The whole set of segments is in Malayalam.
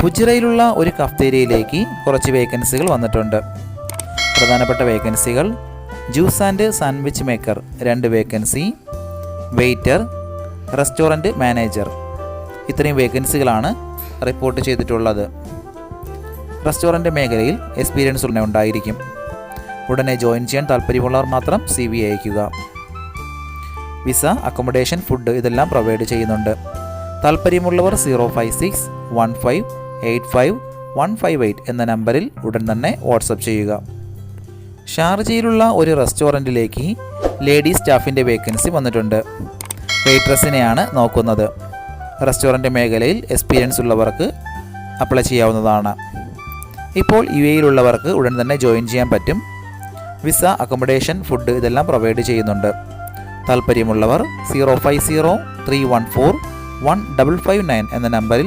ഫുജിറയിലുള്ള ഒരു കഫ്തേരിയയിലേക്ക് കുറച്ച് വേക്കൻസികൾ വന്നിട്ടുണ്ട്. പ്രധാനപ്പെട്ട വേക്കൻസികൾ ജ്യൂസ് ആൻഡ് സാൻഡ്വിച്ച് മേക്കർ രണ്ട് വേക്കൻസി വെയ്റ്റർ റെസ്റ്റോറന്റ് മാനേജർ ഇത്രയും വേക്കൻസികളാണ് റിപ്പോർട്ട് ചെയ്തിട്ടുള്ളത്. റെസ്റ്റോറന്റ് മേഖലയിൽ എക്സ്പീരിയൻസ് ഉടനെ ഉണ്ടായിരിക്കും. ഉടനെ ജോയിൻ ചെയ്യാൻ താല്പര്യമുള്ളവർ മാത്രം സി വി അയക്കുക വിസ അക്കോമഡേഷൻ ഫുഡ് ഇതെല്ലാം പ്രൊവൈഡ് ചെയ്യുന്നുണ്ട്. താല്പര്യമുള്ളവർ zero five six one five eight five one five eight എന്ന നമ്പറിൽ ഉടൻ തന്നെ വാട്സപ്പ് ചെയ്യുക. ഷാർജയിലുള്ള ഒരു റെസ്റ്റോറന്റിലേക്ക് ലേഡി സ്റ്റാഫിന്റെ വേക്കൻസി വന്നിട്ടുണ്ട്. വെയിട്രസിനെയാണ് നോക്കുന്നത്. റെസ്റ്റോറന്റ് മേഖലയിൽ എക്സ്പീരിയൻസ് ഉള്ളവർക്ക് അപ്ലൈ ചെയ്യാവുന്നതാണ്. ഇപ്പോൾ യു എയിലുള്ളവർക്ക് ഉടൻ തന്നെ ജോയിൻ ചെയ്യാൻ പറ്റും. വിസ അക്കോമഡേഷൻ ഫുഡ് ഇതെല്ലാം പ്രൊവൈഡ് ചെയ്യുന്നുണ്ട്. താല്പര്യമുള്ളവർ zero five zero three one four one double five nine എന്ന നമ്പറിൽ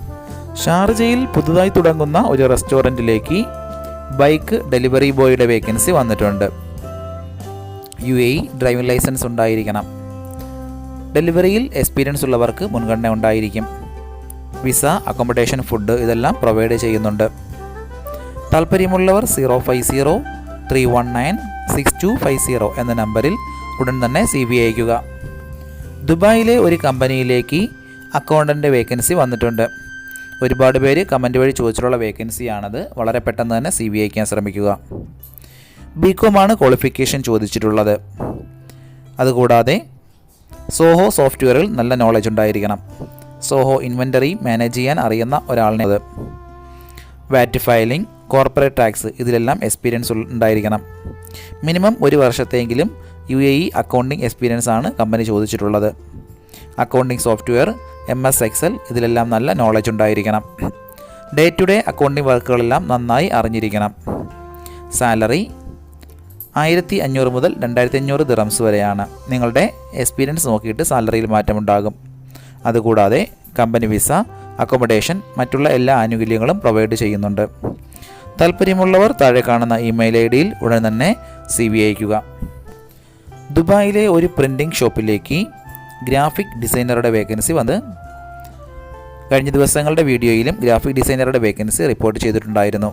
ഷാർജയിൽ പുതുതായി തുടങ്ങുന്ന ഒരു റെസ്റ്റോറന്റിലേക്ക് ബൈക്ക് ഡെലിവറി ബോയുടെ വേക്കൻസി വന്നിട്ടുണ്ട്. യു എ ഡ്രൈവിംഗ് ലൈസൻസ് ഉണ്ടായിരിക്കണം. ഡെലിവറിയിൽ എക്സ്പീരിയൻസ് ഉള്ളവർക്ക് മുൻഗണന ഉണ്ടായിരിക്കും. വിസ അക്കോമഡേഷൻ ഫുഡ് ഇതെല്ലാം പ്രൊവൈഡ് ചെയ്യുന്നുണ്ട്. താല്പര്യമുള്ളവർ zero five zero three one nine six two five zero എന്ന നമ്പറിൽ ഉടൻ തന്നെ സി ബി അയക്കുക ദുബായിലെ ഒരു കമ്പനിയിലേക്ക് അക്കൗണ്ടന്റ് വേക്കൻസി വന്നിട്ടുണ്ട്. ഒരുപാട് പേര് കമന്റ് വഴി ചോദിച്ചിട്ടുള്ള വേക്കൻസിയാണത് വളരെ പെട്ടെന്ന് തന്നെ സി ബി അയക്കാൻ ശ്രമിക്കുക. ബികോമാണ് ക്വാളിഫിക്കേഷൻ ചോദിച്ചിട്ടുള്ളത്. അതുകൂടാതെ സോഹോ സോഫ്റ്റ്വെയറിൽ നല്ല നോളജ് ഉണ്ടായിരിക്കണം. സോഹോ ഇൻവെന്ററി മാനേജ് ചെയ്യാൻ അറിയുന്ന ഒരാളിനെ അത്. വാറ്റ് ഫയലിംഗ് കോർപ്പറേറ്റ് ടാക്സ് ഇതിലെല്ലാം എക്സ്പീരിയൻസ് ഉണ്ടായിരിക്കണം. മിനിമം ഒരു വർഷത്തെങ്കിലും U A E accounting experience ആണ് കമ്പനി ചോദിച്ചിട്ടുള്ളത്. Accounting software M S Excel ഇതിലെല്ലാം നല്ല നോളജ് ഉണ്ടായിരിക്കണം. ഡേ ടു ഡേ അക്കൗണ്ടിംഗ് വർക്കുകളെല്ലാം നന്നായി അറിഞ്ഞിരിക്കണം. സാലറി ആയിരത്തി അഞ്ഞൂറ് മുതൽ രണ്ടായിരത്തി അഞ്ഞൂറ് ദിറംസ് വരെയാണ്. നിങ്ങളുടെ എക്സ്പീരിയൻസ് നോക്കിയിട്ട് സാലറിയിൽ മാറ്റമുണ്ടാകും. അതുകൂടാതെ കമ്പനി വിസ അക്കോമഡേഷൻ മറ്റുള്ള എല്ലാ ആനുകൂല്യങ്ങളും പ്രൊവൈഡ് ചെയ്യുന്നുണ്ട്. താല്പര്യമുള്ളവർ താഴെ കാണുന്ന ഇമെയിൽ ഐ ഡിയിൽ ഉടൻ തന്നെ സി വി അയക്കുക ദുബായിലെ ഒരു പ്രിന്റിംഗ് ഷോപ്പിലേക്ക് ഗ്രാഫിക് ഡിസൈനറുടെ വേക്കൻസി വന്ന് കഴിഞ്ഞ ദിവസങ്ങളുടെ വീഡിയോയിലും ഗ്രാഫിക് ഡിസൈനറുടെ വേക്കൻസി റിപ്പോർട്ട് ചെയ്തിട്ടുണ്ടായിരുന്നു.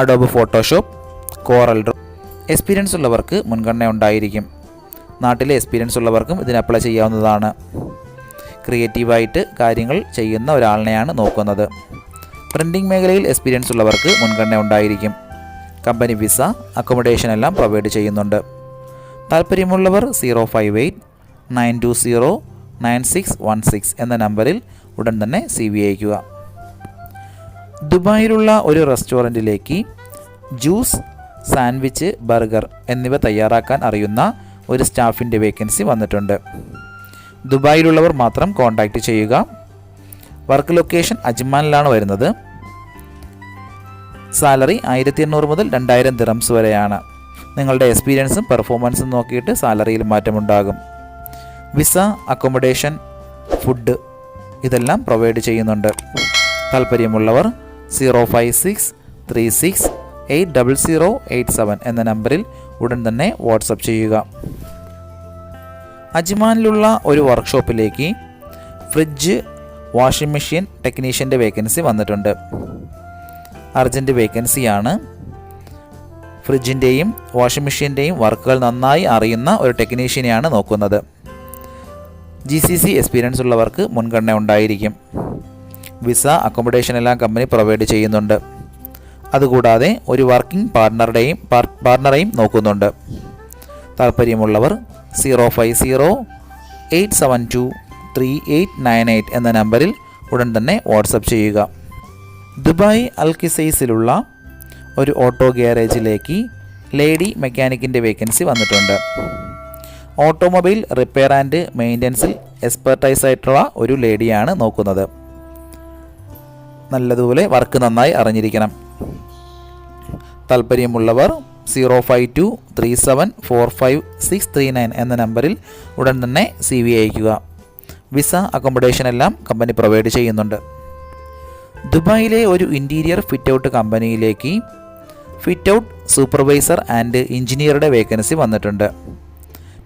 Adobe Photoshop Corel Draw experience ഉള്ളവർക്ക് മുൻഗണന ഉണ്ടായിരിക്കും. നാട്ടിലെ എക്സ്പീരിയൻസ് ഉള്ളവർക്കും ഇതിന് അപ്ലൈ ചെയ്യാവുന്നതാണ്. ക്രിയേറ്റീവായിട്ട് കാര്യങ്ങൾ ചെയ്യുന്ന ഒരാളിനെയാണ് നോക്കുന്നത്. പ്രിന്റിംഗ് മേഖലയിൽ എക്സ്പീരിയൻസ് ഉള്ളവർക്ക് മുൻഗണന ഉണ്ടായിരിക്കും. കമ്പനി വിസ അക്കോമഡേഷൻ എല്ലാം പ്രൊവൈഡ് ചെയ്യുന്നുണ്ട്. താല്പര്യമുള്ളവർ zero five eight nine two zero nine six one six എന്ന നമ്പറിൽ ഉടൻ തന്നെ സി വി അയക്കുക ദുബായിലുള്ള ഒരു റെസ്റ്റോറന്റിലേക്ക് ജ്യൂസ് സാൻഡ്വിച്ച് ബർഗർ എന്നിവ തയ്യാറാക്കാൻ അറിയുന്ന ഒരു സ്റ്റാഫിന്റെ വേക്കൻസി വന്നിട്ടുണ്ട്. ദുബായിലുള്ളവർ മാത്രം കോൺടാക്റ്റ് ചെയ്യുക. വർക്ക് ലൊക്കേഷൻ അജ്മാനിലാണ് വരുന്നത്. സാലറി ആയിരത്തി എണ്ണൂറ് മുതൽ രണ്ടായിരം ദിറംസ് വരെയാണ്. നിങ്ങളുടെ എക്സ്പീരിയൻസും പെർഫോമൻസും നോക്കിയിട്ട് സാലറിയിൽ മാറ്റമുണ്ടാകും. വിസ അക്കോമഡേഷൻ ഫുഡ് ഇതെല്ലാം പ്രൊവൈഡ് ചെയ്യുന്നുണ്ട്. താല്പര്യമുള്ളവർ zero five six three six eight double zero eight seven എന്ന നമ്പറിൽ ഉടൻ തന്നെ വാട്സപ്പ് ചെയ്യുക. അജ്മാനിലുള്ള ഒരു വർക്ക്ഷോപ്പിലേക്ക് ഫ്രിഡ്ജ് വാഷിംഗ് മെഷീൻ ടെക്നീഷ്യന്റെ വേക്കൻസി വന്നിട്ടുണ്ട്. അർജന്റ് വേക്കൻസിയാണ്. ഫ്രിഡ്ജിന്റെയും വാഷിംഗ് മെഷീന്റെയും വർക്കുകൾ നന്നായി അറിയുന്ന ഒരു ടെക്നീഷ്യനെയാണ് നോക്കുന്നത്. ജി സി സി എക്സ്പീരിയൻസ് ഉള്ളവർക്ക് മുൻഗണന ഉണ്ടായിരിക്കും. വിസ അക്കോമഡേഷൻ എല്ലാം കമ്പനി പ്രൊവൈഡ് ചെയ്യുന്നുണ്ട്. അതുകൂടാതെ ഒരു വർക്കിംഗ് പാർട്ട്ണറുടെയും പാർട്ട്ണറെയും നോക്കുന്നുണ്ട്. താല്പര്യമുള്ളവർ zero five zero eight seven two three eight nine eight എന്ന നമ്പറിൽ ഉടൻ തന്നെ വാട്സപ്പ് ചെയ്യുക. ദുബായ് അൽക്കിസൈസിലുള്ള ഒരു ഓട്ടോ ഗ്യാരേജിലേക്ക് ലേഡി മെക്കാനിക്കിന്റെ വേക്കൻസി വന്നിട്ടുണ്ട്. ഓട്ടോമൊബൈൽ റിപ്പയർ ആൻഡ് മെയിന്റനൻസിൽ എക്സ്പെർട്ടൈസ് ആയിട്ടുള്ള ഒരു ലേഡിയാണ് നോക്കുന്നത്. നല്ലതുപോലെ വർക്ക് നന്നായി അറിഞ്ഞിരിക്കണം. താല്പര്യമുള്ളവർ zero five two three seven four five six three nine എന്ന നമ്പറിൽ ഉടൻ തന്നെ സി വി അയക്കുക വിസ അക്കോമഡേഷൻ എല്ലാം കമ്പനി പ്രൊവൈഡ് ചെയ്യുന്നുണ്ട്. ദുബായിലെ ഒരു ഇന്റീരിയർ ഫിറ്റ് ഔട്ട് കമ്പനിയിലേക്ക് ഫിറ്റ് ഔട്ട് സൂപ്പർവൈസർ ആൻഡ് എഞ്ചിനീയറുടെ വേക്കൻസി വന്നിട്ടുണ്ട്.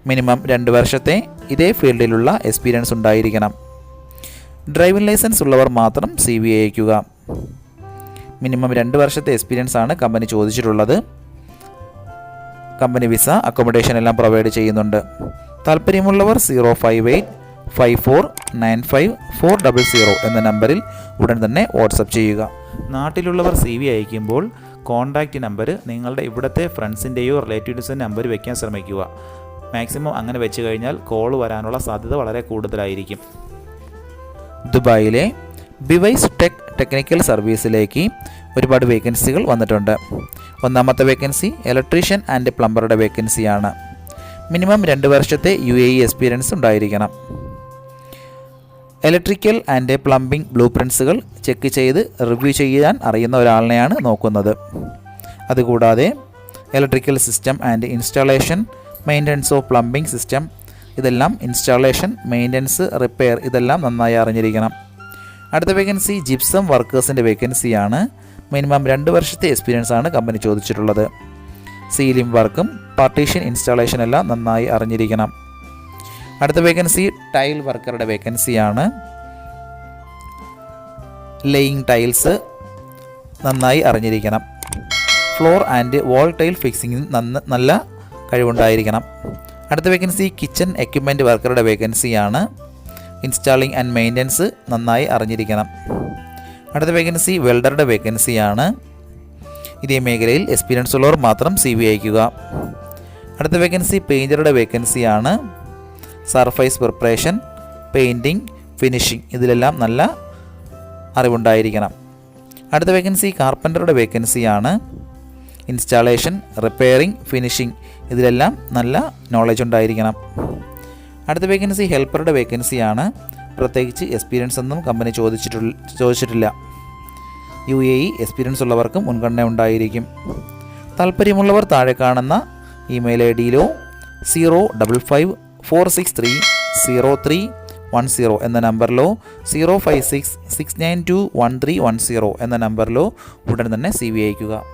മിനിമം രണ്ട് വർഷത്തെ ഇതേ ഫീൽഡിലുള്ള എക്സ്പീരിയൻസ് ഉണ്ടായിരിക്കണം. ഡ്രൈവിംഗ് ലൈസൻസ് ഉള്ളവർ മാത്രം സി വി അയക്കുക മിനിമം രണ്ട് വർഷത്തെ എക്സ്പീരിയൻസ് ആണ് കമ്പനി ചോദിച്ചിട്ടുള്ളത്. കമ്പനി വിസ അക്കോമഡേഷൻ എല്ലാം പ്രൊവൈഡ് ചെയ്യുന്നുണ്ട്. താല്പര്യമുള്ളവർ zero five eight five four nine five four double zero എന്ന നമ്പറിൽ ഉടൻ തന്നെ വാട്സപ്പ് ചെയ്യുക. നാട്ടിലുള്ളവർ സി വി അയക്കുമ്പോൾ കോൺടാക്റ്റ് നമ്പർ നിങ്ങളുടെ ഇവിടുത്തെ ഫ്രണ്ട്സിന്റെയോ റിലേറ്റീവ്സിന്റെ നമ്പർ വയ്ക്കാൻ ശ്രമിക്കുക. മാക്സിമം അങ്ങനെ വെച്ച് കഴിഞ്ഞാൽ കോൾ വരാനുള്ള സാധ്യത വളരെ കൂടുതലായിരിക്കും. ദുബായിലെ ബിവൈസ് ടെക് ടെക്നിക്കൽ സർവീസിലേക്ക് ഒരുപാട് വേക്കൻസികൾ വന്നിട്ടുണ്ട്. ഒന്നാമത്തെ വേക്കൻസി ഇലക്ട്രീഷ്യൻ ആൻഡ് പ്ലംബറുടെ വേക്കൻസിയാണ്. മിനിമം രണ്ട് വർഷത്തെ യു എ ഇ എക്സ്പീരിയൻസ് ഉണ്ടായിരിക്കണം. ഇലക്ട്രിക്കൽ ആൻഡ് പ്ലംബിംഗ് ബ്ലൂ പ്രിൻസുകൾ ചെക്ക് ചെയ്ത് റിവ്യൂ ചെയ്യാൻ അറിയുന്ന ഒരാളിനെയാണ് നോക്കുന്നത്. അതുകൂടാതെ electrical system and installation maintenance of plumbing system ഇതെല്ലാം ഇൻസ്റ്റാളേഷൻ മെയിന്റനൻസ് റിപ്പയർ ഇതെല്ലാം നന്നായി അറിഞ്ഞിരിക്കണം. അടുത്ത വേക്കൻസി ജിപ്സം വർക്കേഴ്സിന്റെ വേക്കൻസിയാണ് മിനിമം രണ്ട് വർഷത്തെ എക്സ്പീരിയൻസ് ആണ് കമ്പനി ചോദിച്ചിട്ടുള്ളത്. സീലിംഗ് വർക്കും പാർട്ടീഷൻ ഇൻസ്റ്റാളേഷൻ എല്ലാം നന്നായി അറിഞ്ഞിരിക്കണം. അടുത്ത വേക്കൻസി ടൈൽ വർക്കറുടെ വേക്കൻസിയാണ് ലെയിങ് ടൈൽസ് നന്നായി അറിഞ്ഞിരിക്കണം. Floor and wall tile fixing നല്ല കഴിവുണ്ടായിരിക്കണം. അടുത്ത വേക്കൻസി കിച്ചൺ എക്യുപ്മെന്റ് വർക്കറുടെ വേക്കൻസിയാണ് ഇൻസ്റ്റാളിംഗ് ആൻഡ് മെയിന്റനൻസ് നന്നായി അറിഞ്ഞിരിക്കണം. അടുത്ത വേക്കൻസി വെൽഡറുടെ വേക്കൻസിയാണ് ഇതേ മേഖലയിൽ എക്സ്പീരിയൻസ് ഉള്ളവർ മാത്രം സി വി അയക്കുക. അടുത്ത വേക്കൻസി പെയിന്ററുടെ വേക്കൻസിയാണ് സർഫൈസ് പ്രിപ്പറേഷൻ പെയിന്റിങ് ഫിനിഷിംഗ് ഇതിലെല്ലാം നല്ല അറിവുണ്ടായിരിക്കണം. അടുത്ത വേക്കൻസി കാർപ്പന്ററുടെ വേക്കൻസിയാണ് ഇൻസ്റ്റാളേഷൻ റിപ്പയറിംഗ് ഫിനിഷിംഗ് ഇതിലെല്ലാം നല്ല നോളജ് ഉണ്ടായിരിക്കണം. അടുത്ത വേക്കൻസി ഹെൽപ്പറുടെ വേക്കൻസിയാണ് പ്രത്യേകിച്ച് എക്സ്പീരിയൻസ് ഒന്നും കമ്പനി ചോദിച്ചിട്ടുള്ള ചോദിച്ചിട്ടില്ല. യു എ ഇ എക്സ്പീരിയൻസ് ഉള്ളവർക്കും മുൻഗണന ഉണ്ടായിരിക്കും. താല്പര്യമുള്ളവർ താഴെ കാണുന്ന email I ഡിയിലോ zero double five four six three zero three one zero എന്ന നമ്പറിലോ zero five six six nine two one three one zero എന്ന നമ്പറിലോ ഉടൻ തന്നെ സി വി അയക്കുക